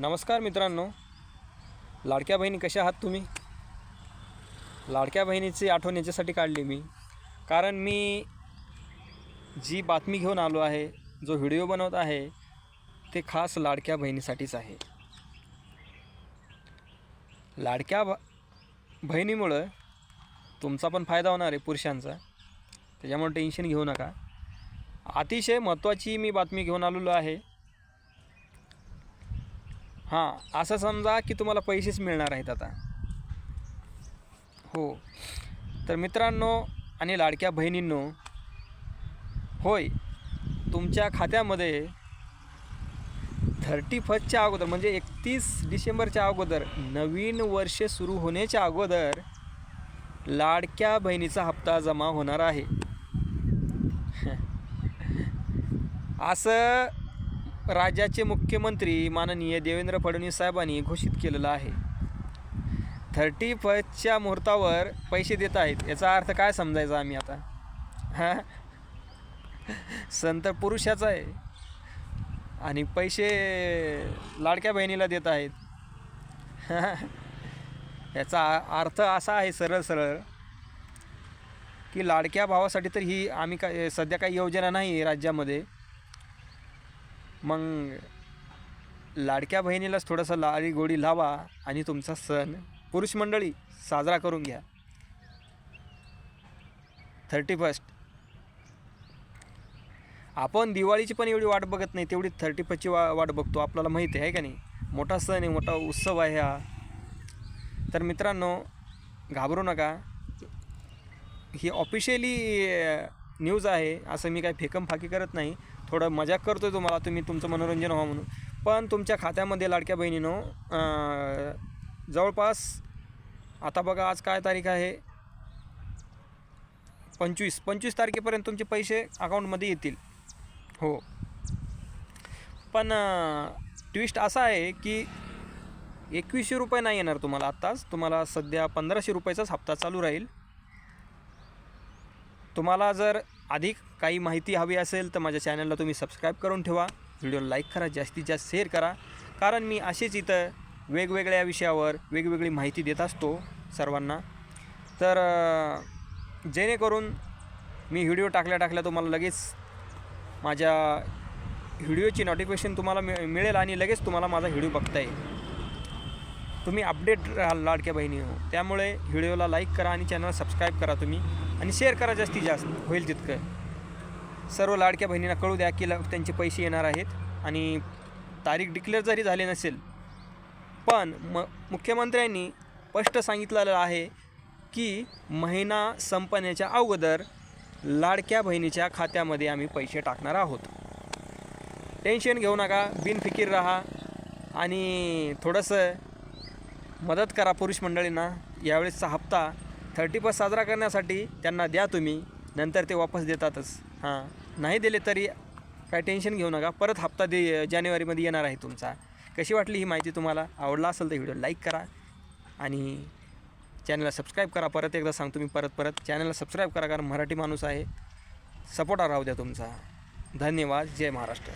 नमस्कार मित्रांनो. लाडक्या बहिणी कशा आहात तुम्ही? लाडक्या बहिणीची आठवण याच्यासाठी काढली मी. कारण मी जी बातमी घेऊन आलो आहे जो व्हिडिओ बनवत आहे ते खास लाडक्या बहिणीसाठीच आहे. लाडक्या ब बहिणीमुळं तुमचा पण फायदा होणार आहे पुरुषांचा. त्याच्यामुळे टेन्शन घेऊ नका. अतिशय महत्त्वाची मी बातमी घेऊन आलेलो आहे. हां असं समजा की तुम्हाला पैसेच मिळणार आहेत आता. हो. तर मित्रांनो आणि लाडक्या बहिणींनो होय तुमच्या खात्यामध्ये थर्टी फर्स्टच्या अगोदर म्हणजे एकतीस डिसेंबरच्या अगोदर नवीन वर्ष सुरू होण्याच्या अगोदर लाडक्या बहिणीचा हप्ता जमा होणार आहे. असं राज्याचे मुख्यमंत्री माननीय देवेंद्र फडणवीस साहेबांनी घोषित केलेलं आहे. थर्टी फर्स्टच्या मुहूर्तावर पैसे देत आहेत याचा अर्थ काय समजायचा आम्ही आता? हां? संत पुरुषाचा आहे. आणि पैसे लाडक्या बहिणीला देत आहेत. याचा अर्थ असा आहे सरळ सरळ की लाडक्या भावासाठी तर ही आम्ही काय सध्या काही योजना नाही आहे राज्यामध्ये. मग लाडक्या बहिणीलाच थोडंसं लाडी गोडी लावा आणि तुमचा सण पुरुष मंडळी साजरा करून घ्या. थर्टी फर्स्ट आपण दिवाळीची पण एवढी वाट बघत नाही तेवढी थर्टी फर्स्टची वा वाट बघतो. आपल्याला माहिती आहे का नाही? मोठा सण आहे मोठा उत्सव आहे हा. तर मित्रांनो घाबरू नका. ही ऑफिशियली न्यूज आहे असं मी काही फेकम फाकी करत नाही. थोडं मजाक करतो आहे तुम्हाला तुम्ही तुमचं मनोरंजन व्हा म्हणून. पण तुमच्या खात्यामध्ये लाडक्या बहिणीनो जवळपास आता बघा आज काय तारीख आहे? पंचवीस. पंचवीस तारखेपर्यंत तुमचे पैसे अकाउंटमध्ये येतील. हो. पण ट्विस्ट असा आहे की एकवीसशे रुपये नाही येणार तुम्हाला आत्ताच. तुम्हाला सध्या पंधराशे रुपयाचाच हप्ता चालू राहील. तुम्हाला जर अधिक काही माहिती हवी असेल तर माझ्या चॅनलला तुम्ही सबस्क्राईब करून ठेवा. व्हिडिओ लाईक करा जास्तीत जास्त शेअर करा. कारण मी असेच इथं वेगवेगळ्या विषयावर वेगवेगळी माहिती देत असतो सर्वांना. तर जेणेकरून मी व्हिडिओ टाकल्या टाकल्या तुम्हाला लगेच माझ्या व्हिडिओची नोटिफिकेशन तुम्हाला मि मिळेल आणि लगेच तुम्हाला माझा व्हिडिओ बघता येईल. तुम्ही अपडेट राहाल लाडक्या बहिणी हो त्यामुळे व्हिडिओला लाईक करा आणि चॅनल सबस्क्राईब करा तुम्ही. आणि शेअर करा जास्तीत जास्त. होईल तितकं. सर्व लाडक्या बहिणींना कळू द्या की ल- त्यांचे पैसे येणार आहेत. आणि तारीख डिक्लेअर जरी झाली नसेल पण म मुख्यमंत्र्यांनी स्पष्ट सांगितलेलं आहे की महिना संपण्याच्या अगोदर लाडक्या बहिणीच्या खात्यामध्ये आम्ही पैसे टाकणार आहोत. टेन्शन घेऊ नका बिनफिकीर राहा आणि थोडंसं मदत करा पुरुष मंडळींना. यावेळेसचा हप्ता थर्टी फर्स्ट साजरा करण्यासाठी त्यांना द्या तुम्ही नंतर ते वापस देतातच. हां नाही दिले तरी काय टेन्शन घेऊ नका. परत हप्ता दे जानेवारीमध्ये येणार आहे तुमचा. कशी वाटली ही माहिती तुम्हाला? आवडला असेल तर व्हिडिओ लाईक करा आणि चॅनलला सबस्क्राईब करा. परत एकदा सांगतो मी परत परत. चॅनलला सबस्क्राईब करा कारण मराठी माणूस आहे. सपोर्ट राहू द्या तुमचा. धन्यवाद. जय महाराष्ट्र.